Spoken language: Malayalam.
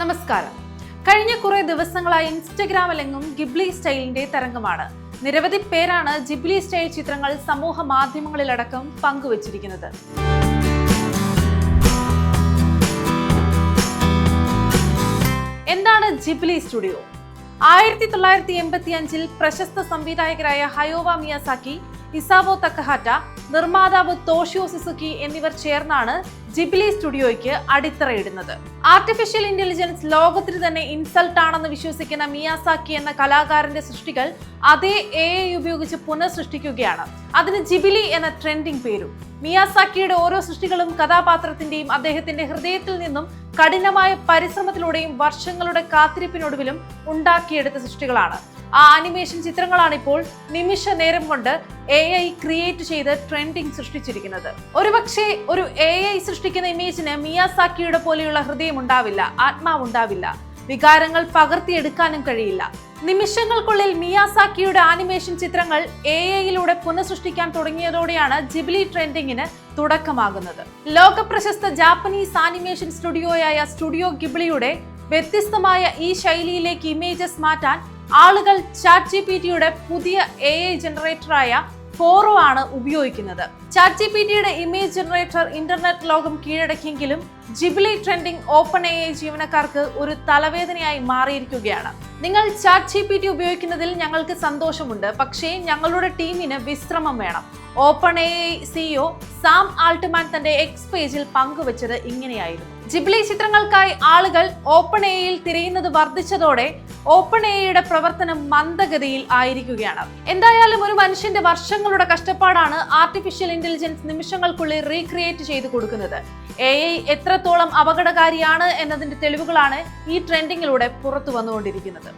നമസ്കാരം. കഴിഞ്ഞ കുറെ ദിവസങ്ങളായി ഇൻസ്റ്റഗ്രാമിലെങ്ങും ഗിബ്ലി സ്റ്റൈലിന്റെ തരംഗമാണ്. നിരവധി പേരാണ് ജിബ്ലി സ്റ്റൈൽ ചിത്രങ്ങൾ സമൂഹ മാധ്യമങ്ങളിലടക്കം പങ്കുവച്ചിരിക്കുന്നത്. എന്താണ് ജിബ്ലി സ്റ്റുഡിയോ? ആയിരത്തി തൊള്ളായിരത്തി എൺപത്തി അഞ്ചിൽ പ്രശസ്ത സംവിധായകരായ ഹയോവ മിയാസാക്കി ഇസാവോ തക്കഹാറ്റ നിർമ്മാതാവ് തോഷിയോ സിസുക്കി എന്നിവർ ചേർന്നാണ് ജിബിലി സ്റ്റുഡിയോയ്ക്ക് അടിത്തറയിടുന്നത്. ആർട്ടിഫിഷ്യൽ ഇന്റലിജൻസ് ലോകത്തിന് തന്നെ ഇൻസൾട്ട് ആണെന്ന് വിശ്വസിക്കുന്ന മിയാസാക്കി എന്ന കലാകാരന്റെ സൃഷ്ടികൾ അതേ എ ഐ ഉപയോഗിച്ച് പുനഃസൃഷ്ടിക്കുകയാണ്. അതിന് ജിബിലി എന്ന ട്രെൻഡിംഗ് പേരും. മിയാസാക്കിയുടെ ഓരോ സൃഷ്ടികളും കഥാപാത്രത്തിന്റെയും അദ്ദേഹത്തിന്റെ ഹൃദയത്തിൽ നിന്നും കഠിനമായ പരിശ്രമത്തിലൂടെയും വർഷങ്ങളുടെ കാത്തിരിപ്പിനൊടുവിലും ഉണ്ടാക്കിയെടുത്ത സൃഷ്ടികളാണ്. ആ ആനിമേഷൻ ചിത്രങ്ങളാണ് ഇപ്പോൾ നിമിഷ നേരം കൊണ്ട് എ ഐ ക്രിയേറ്റ് ചെയ്ത് ട്രെൻഡിങ് സൃഷ്ടിച്ചിരിക്കുന്നത്. ഒരുപക്ഷെ ഒരു എ ഐ സൃഷ്ടിക്കുന്ന ഇമേജിന് മിയാസാക്കിയുടെ പോലെയുള്ള ഹൃദയം ഉണ്ടാവില്ല ആത്മാവുണ്ടാവില്ല വികാരങ്ങൾ പകർത്തിയെടുക്കാനും കഴിയില്ല. നിമിഷങ്ങൾക്കുള്ളിൽ മിയാസാക്കിയുടെ ആനിമേഷൻ ചിത്രങ്ങൾ എ ഐയിലൂടെ പുനഃസൃഷ്ടിക്കാൻ തുടങ്ങിയതോടെയാണ് ജിബിലി ട്രെൻഡിങ്ങിന് തുടക്കമാകുന്നത്. ലോകപ്രശസ്ത ജാപ്പനീസ് ആനിമേഷൻ സ്റ്റുഡിയോയായ സ്റ്റുഡിയോ ഗിബിളിയുടെ വ്യത്യസ്തമായ ഈ ശൈലിയിലേക്ക് ഇമേജസ് മാറ്റാൻ ആളുകൾ ചാറ്റ് ജി പി ടിയുടെ പുതിയ എ ഐ ജനറേറ്ററായ ഫോറോ ആണ് ഉപയോഗിക്കുന്നത്. ചാറ്റ് ജി പി ടിയുടെ ഇമേജ് ജനറേറ്റർ ഇന്റർനെറ്റ് ലോകം കീഴടക്കിയെങ്കിലും Ghibli trending open A I ജീവനക്കാർക്ക് ഒരു തലവേദനയായി മാറിയിരിക്കുകയാണ്. നിങ്ങൾ ചാറ്റ് ജി പി ടി ഉപയോഗിക്കുന്നതിൽ ഞങ്ങൾക്ക് സന്തോഷമുണ്ട്. പക്ഷേ ഞങ്ങളുടെ ടീമിന് വിശ്രമം വേണം. Open A I CEO Sam Altman തന്റെ എക്സ് പേജിൽ പങ്കുവച്ചത് ഇങ്ങനെയായിരുന്നു. ജിബ്ലി ചിത്രങ്ങൾക്കായി ആളുകൾ ഓപ്പൺ എയിൽ തിരയുന്നത് വർദ്ധിച്ചതോടെ ഓപ്പൺ എയുടെ പ്രവർത്തനം മന്ദഗതിയിൽ ആയിരിക്കുകയാണ്. എന്തായാലും ഒരു മനുഷ്യന്റെ വർഷങ്ങളുടെ കഷ്ടപ്പാടാണ് ആർട്ടിഫിഷ്യൽ ഇന്റലിജൻസ് നിമിഷങ്ങൾക്കുള്ളിൽ റീക്രിയേറ്റ് ചെയ്തു കൊടുക്കുന്നത്. എ ഐ എത്രത്തോളം അപകടകാരിയാണ് എന്നതിന്റെ തെളിവുകളാണ് ഈ ട്രെൻഡിങ്ങിലൂടെ പുറത്തു വന്നുകൊണ്ടിരിക്കുന്നത്